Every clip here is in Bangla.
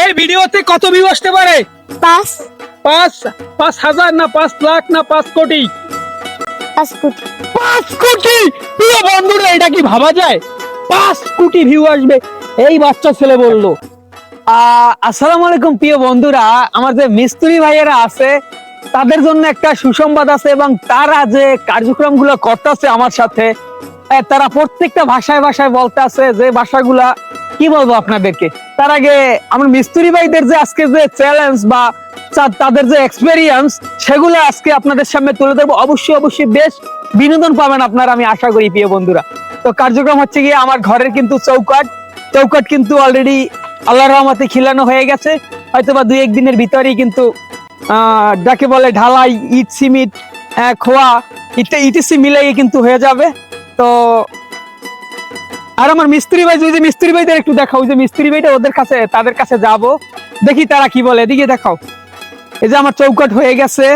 এই ভিডিওতে কত ভিউ আসতে পারে? পাঁচ। পাঁচ পাঁচ হাজার না পাঁচ লাখ না পাঁচ কোটি? পাঁচ কোটি। পাঁচ কোটি? প্রিয় বন্ধুরা এটা কি ভাবা যায়? পাঁচ কোটি ভিউ আসবে। এই বাচ্চা ছেলে বলল। আসসালামু আলাইকুম প্রিয় বন্ধুরা। আমার যে মিস্ত্রি ভাইয়েরা আছে তাদের জন্য একটা সুসংবাদ আছে এবং তারা যে কার্যক্রমগুলো করতেছে আমার সাথে তারা প্রত্যেকটা ভাষায় ভাষায় বলতে আছে যে ভাষাগুলা কি বলব আপনাদেরকে? তার আগে আমার মিস্ত্রি ভাইদের যে আজকে যে চ্যালেঞ্জ বা তাদের যে এক্সপেরিয়েন্স সেগুলো আজকে আপনাদের সামনে তুলে ধরবো। অবশ্যই অবশ্যই বেশ বিনোদন পাবেন আপনারা, আমি আশা করি প্রিয় বন্ধুরা। তো কার্যক্রম হচ্ছে গিয়ে আমার ঘরের কিন্তু চৌকাট চৌকাট কিন্তু অলরেডি আল্লাহ রহমতে খিলানো হয়ে গেছে। হয়তো বা দুই একদিনের ভিতরেই কিন্তু যাকে বলে ঢালাই, ইট সিমিট খোয়া, ইটে ইটিসি মিলাই কিন্তু হয়ে যাবে। তো আর আমার মিস্ত্রি ভাই, যদি মিস্ত্রি ভাইদের একটু দেখাও, যে মিস্ত্রি ভাইটা ওদের কাছে, তাদের কাছে যাব। দেখি তারা কি বলে, এদিকে দেখাও। এই যে আমার চৌকাট হয়ে গেছে।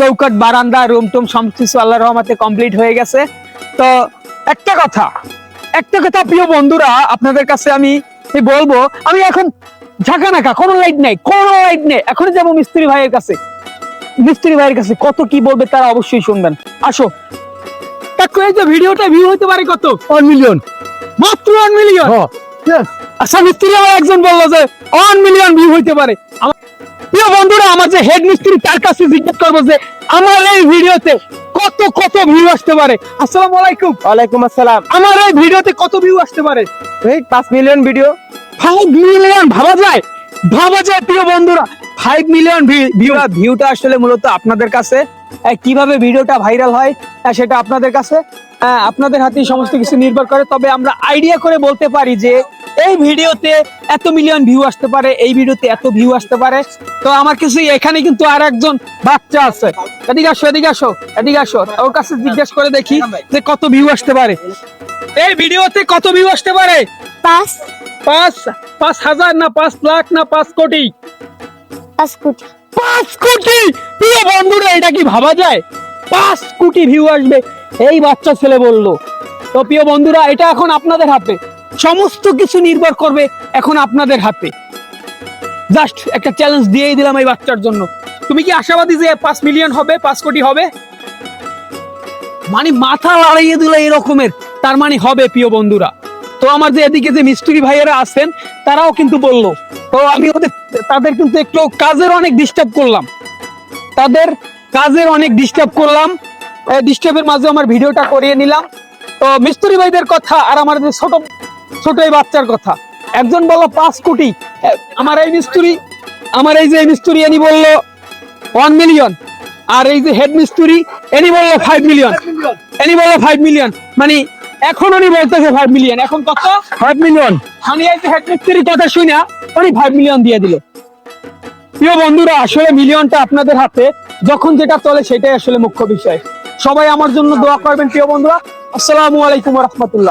চৌকাট বারান্দা, রুম টুম সবকিছু আল্লাহ রহমতে কমপ্লিট হয়ে গেছে। তো একটা কথা একটা কথা প্রিয় বন্ধুরা, আপনাদের কাছে আমি বলব, আমি এখন ঝাঁকা নাকা, কোনো লাইট নাই, কোনো লাইট নেই। এখন যাব মিস্ত্রি ভাইয়ের কাছে। মিস্ত্রি ভাইয়ের কাছে কত কি বলবে তারা অবশ্যই শুনবেন। আসো। ভিডিওটা ভিউ হতে পারে কত? ওয়ান মিলিয়ন মাত্র ওয়ান মিলিয়ন আচ্ছা মিস্ত্রি আমার একজন বলল যে ওয়ান মিলিয়ন ভিউ হইতে পারে। প্রিয় বন্ধুরা আমার যে হেড মিস্ত্রি তার কাছে জিজ্ঞেস করব যে আমার এই ভিডিওতে কত কত ভিউ আসতে পারে? আসসালামু আলাইকুম। ওয়ালাইকুম আসসালাম। আমার এই ভিডিওতে কত ভিউ আসতে পারে? এই পাঁচ মিলিয়ন ভিডিও ফাইভ মিলিয়ন ভাবা যায়? ভাবা যায় প্রিয় বন্ধুরা। ফাইভ মিলিয়ন ভিউ ভিউটা আসলে মূলত আপনাদের কাছে। কীভাবে ভিডিওটা ভাইরাল হয় সেটা আপনাদের কাছে। আপনাদের হাতেই সমস্ত কিছু নির্ভর করে। তবে আমরা আইডিয়া করে বলতে পারি যে এই ভিডিওতে এত মিলিয়ন ভিউ আসতে পারে এই ভিডিওতে এত ভিউ আসতে পারে। তো আমার কিছু এখানে কিন্তু আর একজন বাচ্চা আছে। এদিকে আসো এদিকে আসো এদিকে আসো। ওর কাছে জিজ্ঞেস করে দেখি যে কত ভিউ আসতে পারে। এই ভিডিওতে কত ভিউ আসতে পারে? পাঁচ। পাঁচ পাঁচ হাজার না পাঁচ লাখ না পাঁচ কোটি? পাঁচ কোটি। পাঁচ কোটি? প্রিয় বন্ধুরা, এটা কি ভাবা যায়? পাঁচ কোটি ভিউ আসবে, এই বাচ্চা ছেলে বলল। তো প্রিয় বন্ধুরা, এটা এখন আপনাদের হাতে। সমস্ত কিছু নির্ভর করবে এখন আপনাদের হাতে। জাস্ট একটা চ্যালেঞ্জ দিয়েই দিলাম এই বাচ্চার জন্য। তুমি কি আশাবাদী যে পাঁচ মিলিয়ন হবে, পাঁচ কোটি হবে? মানে মাথা লড়াইয়ে দিল এরকমের তার মানে হবে, প্রিয় বন্ধুরা। তো আমার যে এদিকে যে মিস্ত্রি ভাইয়েরা আছেন, তারাও কিন্তু বলল। তো আমি ওদের তাদের কিন্তু একটু কাজের অনেক ডিস্টার্ব করলাম। তাদের কাজের অনেক ডিস্টার্ব করলাম। ডিস্টার্বের মাঝে আমার ভিডিওটা করিয়ে নিলাম। তো মিস্ত্রি ভাইদের কথা আর আমার যে ছোট ছোট এই বাচ্চার কথা। একজন বলল পাঁচ কোটি। আমার এই মিস্ত্রি আমার এই যে মিস্ত্রি এনি বলল ওয়ান মিলিয়ন আর এই যে হেড মিস্ত্রি এনি বলল ফাইভ মিলিয়ন এনি বলল ফাইভ মিলিয়ন মানে এখন উনি বলতেছে ফাইভ মিলিয়ন এখন কত? ফাইভ মিলিয়ন আমি এই যে কথা শুনে উনি ফাইভ মিলিয়ন দিয়ে দিল। প্রিয় বন্ধুরা, আসলে মিলিয়নটা আপনাদের হাতে। যখন যেটা চলে, সেটাই আসলে মুখ্য বিষয়। সবাই আমার জন্য দোয়া করবেন, প্রিয় বন্ধুরা। আসসালামু আলাইকুম রহমতুল্লাহ।